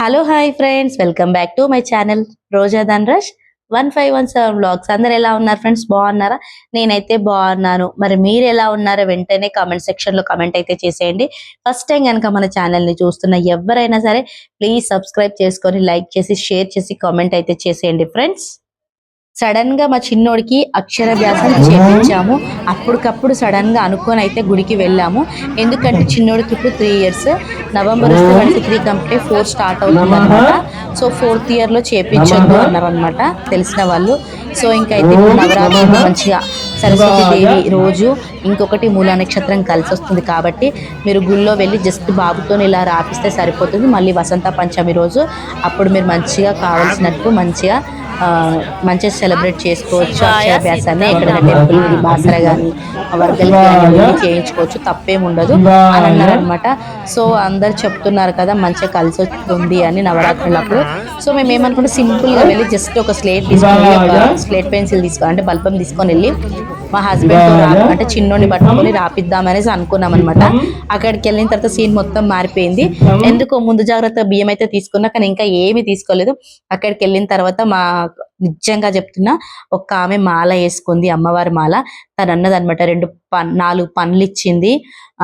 Hello hi friends welcome back to my channel Roja Dhanraj one five one seven blogs అందరు ఎలా ఉన్నారు friends బాగున్నారా? నేనైతే బాగున్నాను. మరి మీరు ఎలా ఉన్నారో వెంటనే కామెంట్ సెక్షన్లో కామెంట్ అయితే చేసేయండి. ఫస్ట్ టైం కనుక మన ఛానల్ని చూస్తున్న ఎవరైనా సరే ప్లీజ్ సబ్స్క్రైబ్ చేసుకొని లైక్ చేసి షేర్ చేసి కామెంట్ అయితే చేసేయండి ఫ్రెండ్స్ సడన్గా మా చిన్నోడికి అక్షరాభ్యాసం చేపించాము. అప్పటికప్పుడు సడన్గా అనుకొని అయితే గుడికి వెళ్ళాము. ఎందుకంటే చిన్నోడికి ఇప్పుడు త్రీ ఇయర్స్ నవంబర్ వస్తే వాడికి త్రీ కంప్లీట్ ఫోర్ స్టార్ట్ అవుతుంది అనమాట. సో ఫోర్త్ ఇయర్లో చేపించొద్దు అన్నారు అనమాట తెలిసిన వాళ్ళు. సో ఇంకా అయితే ఇప్పుడు నవరాత్రి మంచిగా సరస్వతి దేవి రోజు ఇంకొకటి మూలా నక్షత్రం కలిసి వస్తుంది కాబట్టి మీరు గుళ్ళో వెళ్ళి జస్ట్ బాబుతో ఇలా రాపిస్తే సరిపోతుంది. మళ్ళీ వసంత పంచమి రోజు అప్పుడు మీరు మంచిగా కావాల్సినట్టు మంచిగా మంచిగా సెలబ్రేట్ చేసుకోవచ్చు అక్షరాభ్యాసాన్ని ఎక్కడైనా టెంపుల్ బాసర కానీ వర్గల్ కానీ చేయించుకోవచ్చు తప్పేం ఉండదు అని అన్నారు అనమాట సో అందరు చెప్తున్నారు కదా మంచిగా కలిసి వస్తుంది అని నవరాత్రులప్పుడు సో మేము ఏమనుకుంటే సింపుల్గా వెళ్ళి జస్ట్ ఒక స్లేట్ తీసుకొని ఒక స్లేట్ పెన్సిల్ తీసుకొని అంటే బల్బం తీసుకొని వెళ్ళి మా హస్బెండ్ అంటే చిన్నోని పట్టుకొని రాపిద్దాం అనేసి అనుకున్నాం అనమాట అక్కడికి వెళ్ళిన తర్వాత సీన్ మొత్తం మారిపోయింది. ఎందుకో ముందు జాగ్రత్త బియ్యం అయితే తీసుకున్నా కానీ ఇంకా ఏమీ తీసుకోలేదు. అక్కడికి వెళ్ళిన తర్వాత మా నిజంగా చెప్తున్నా ఒక ఆమె మాల వేసుకుంది అమ్మవారి మాల. తను అన్నదనమాట రెండు పన్ నాలుగు పనులు ఇచ్చింది.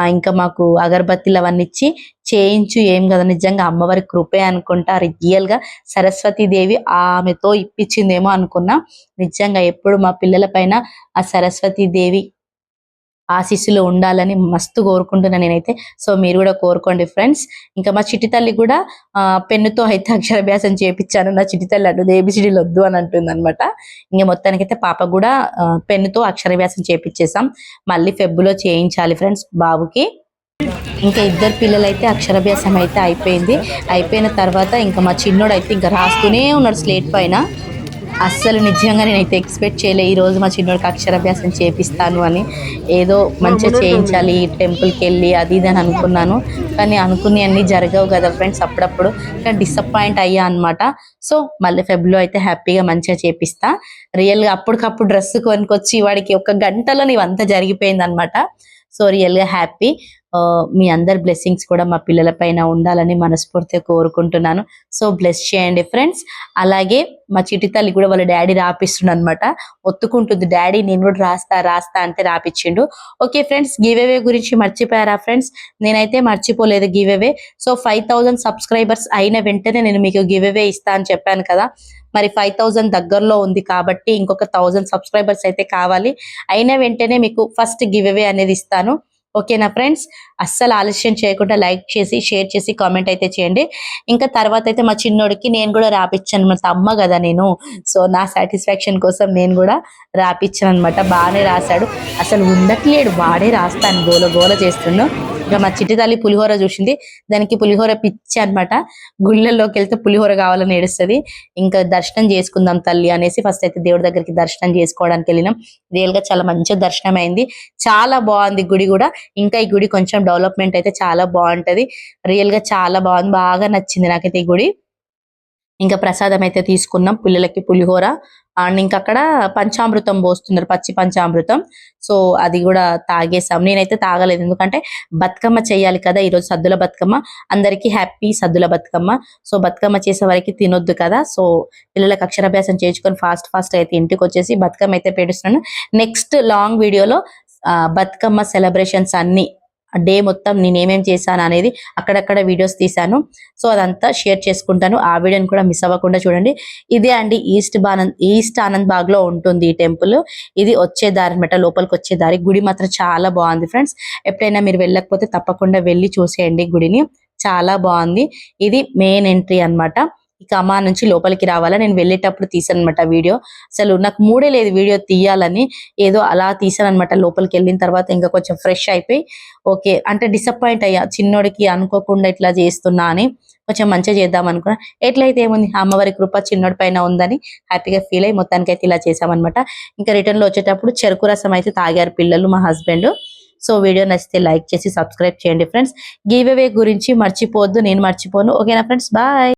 ఇంకా మాకు అగరబత్తిలు అవన్నీ ఇచ్చి చేయించు ఏం కదా నిజంగా అమ్మవారి కృపే అనుకుంటా రియల్గా సరస్వతి దేవి ఆమెతో ఇప్పించిందేమో అనుకున్నా. నిజంగా ఎప్పుడు మా పిల్లల పైన ఆ సరస్వతి దేవి ఆశీస్సులో ఉండాలని మస్తు కోరుకుంటున్నా నేనైతే. సో మీరు కూడా కోరుకోండి ఫ్రెండ్స్. ఇంకా మా చిట్టి తల్లి కూడా పెన్నుతో అయితే అక్షరాభ్యాసం చేయించాను నా చిట్టి తల్లి అంటుంది ఏబిసిడీలు వద్దు అని అంటుంది అనమాట ఇంకా మొత్తానికైతే పాప కూడా పెన్నుతో అక్షరాభ్యాసం చేయించేసాం మళ్ళీ ఫెబ్బులో చేయించాలి ఫ్రెండ్స్ బాబుకి. ఇంకా ఇద్దరు పిల్లలైతే అక్షరాభ్యాసం అయితే అయిపోయింది. అయిపోయిన తర్వాత ఇంకా మా చిన్నోడు అయితే ఇంకా రాస్తూనే ఉన్నాడు స్లేట్ పైన. అస్సలు నిజంగా నేనైతే ఎక్స్పెక్ట్ చేయలే ఈ రోజు మా చిన్నోడికి అక్షరాభ్యాసం చేపిస్తాను అని. ఏదో మంచిగా చేయించాలి టెంపుల్కి వెళ్ళి అది ఇది అని అనుకున్నాను. కానీ అనుకుని అన్ని జరగవు కదా ఫ్రెండ్స్ అప్పుడప్పుడు. కానీ డిసప్పాయింట్ అయ్యా అనమాట సో మళ్ళీ ఫెబ్లో అయితే హ్యాపీగా మంచిగా చేపిస్తా. రియల్గా అప్పటికప్పుడు డ్రెస్ కొనుక్కొచ్చి వాడికి ఒక గంటలో ఇవంతా జరిగిపోయింది అనమాట సో రియల్గా హ్యాపీ. మీ అందరి బ్లెస్సింగ్స్ కూడా మా పిల్లల పైన ఉండాలని మనస్ఫూర్తిగా కోరుకుంటున్నాను. సో బ్లెస్ చేయండి ఫ్రెండ్స్ అలాగే మా చిటి తల్లి కూడా వాళ్ళ డాడీ రాపిస్తుండ అనమాట ఒత్తుకుంటుంది డాడీ నేను కూడా రాస్తా రాస్తా అంటే రాపిచ్చిండు. ఓకే ఫ్రెండ్స్ గివ్ అవే గురించి మర్చిపోయారా ఫ్రెండ్స్ నేనైతే మర్చిపోలేదు give away so five thousand subscribers అయిన వెంటనే నేను మీకు గివ్ అవే ఇస్తా అని చెప్పాను కదా. మరి ఫైవ్ థౌసండ్ దగ్గరలో ఉంది కాబట్టి ఇంకొక థౌసండ్ సబ్స్క్రైబర్స్ అయితే కావాలి. అయిన వెంటనే మీకు ఫస్ట్ గివ్ అవే అనేది ఇస్తాను. ఓకేనా ఫ్రెండ్స్? అస్సలు ఆలస్యం చేయకుండా లైక్ చేసి షేర్ చేసి కామెంట్ అయితే చేయండి. ఇంకా తర్వాత అయితే మా చిన్నోడికి నేను కూడా రాపిచ్చాను మా అమ్మ కదా నేను. సో నా సాటిస్ఫాక్షన్ కోసం నేను కూడా రాపిచ్చాను అనమాట. బాగానే రాశాడు. అసలు ఉండట్లేడు. వాడే రాస్తాను. గోల గోల చేస్తున్నాడు ఇంకా మా చిట్టి తల్లి పులిహోర చూసింది. దానికి పులిహోర పిచ్చి అన్నమాట. గుళ్ళల్లోకి వెళ్తే పులిహోర కావాలని ఏడుస్తుంది. ఇంకా దర్శనం చేసుకుందాం తల్లి అనేసి ఫస్ట్ అయితే దేవుడి దగ్గరికి దర్శనం చేసుకోవడానికి వెళ్ళినాం. రియల్గా చాలా మంచిగా దర్శనం అయింది చాలా బాగుంది గుడి కూడా. ఇంకా ఈ గుడి కొంచెం డెవలప్మెంట్ అయితే చాలా బాగుంటది. రియల్గా చాలా బాగుంది. బాగా నచ్చింది నాకైతే ఈ గుడి. ఇంకా ప్రసాదం అయితే తీసుకున్నాం పిల్లలకి పులిహోర. అండ్ ఇంకా అక్కడ పంచామృతం పోస్తున్నారు పచ్చి పంచామృతం. సో అది కూడా తాగేసాం. నేనైతే తాగలేదు. ఎందుకంటే బతుకమ్మ చేయాలి కదా ఈరోజు సద్దుల బతుకమ్మ. అందరికీ హ్యాపీ సద్దుల బతుకమ్మ. సో బతుకమ్మ చేసే వరకు తినొద్దు కదా. సో పిల్లలకు అక్షరాభ్యాసం చేయించుకొని ఫాస్ట్ ఫాస్ట్ అయితే ఇంటికి వచ్చేసి బతుకమ్మ అయితే పేడుస్తున్నాను. నెక్స్ట్ లాంగ్ వీడియోలో బతుకమ్మ సెలబ్రేషన్స్ అన్ని డే మొత్తం నేను ఏమేం చేశాను అనేది అక్కడక్కడ వీడియోస్ తీశాను. సో అదంతా షేర్ చేసుకుంటాను. ఆ వీడియోని కూడా మిస్ అవ్వకుండా చూడండి. ఇదే అండి ఈస్ట్ బానంద్ ఈస్ట్ ఆనంద్ బాగ్లో ఉంటుంది ఈ టెంపుల్. ఇది వచ్చే దారి అనమాట లోపలికి వచ్చే దారి. గుడి మాత్రం చాలా బాగుంది ఫ్రెండ్స్. ఎప్పుడైనా మీరు వెళ్ళకపోతే తప్పకుండా వెళ్ళి చూసేయండి గుడిని. చాలా బాగుంది. ఇది మెయిన్ ఎంట్రీ అన్నమాట. ఇక అమ్మా నుంచి లోపలికి రావాలా? నేను వెళ్ళేటప్పుడు తీసాను అనమాట వీడియో. అసలు నాకు మూడే లేదు వీడియో తీయాలని. ఏదో అలా తీసాను అనమాట లోపలికి వెళ్ళిన తర్వాత ఇంకా కొంచెం ఫ్రెష్ అయిపోయి ఓకే. అంటే డిసప్పాయింట్ అయ్యా. చిన్నోడికి అనుకోకుండా ఇట్లా చేస్తున్నా అని కొంచెం మంచిగా చేద్దాం అనుకున్నా. ఎట్లయితే ఏముంది? అమ్మవారి కృప చిన్నోడి పైన ఉందని హ్యాపీగా ఫీల్ అయ్యి మొత్తానికి అయితే ఇలా చేసామన్నమాట ఇంకా రిటర్న్లో వచ్చేటప్పుడు చెరుకు రసం అయితే తాగారు పిల్లలు మా హస్బెండ్ సో వీడియో నచ్చితే లైక్ చేసి సబ్స్క్రైబ్ చేయండి ఫ్రెండ్స్ గివ్ అవే గురించి మర్చిపోవద్దు నేను మర్చిపోను. ఓకేనా ఫ్రెండ్స్ బాయ్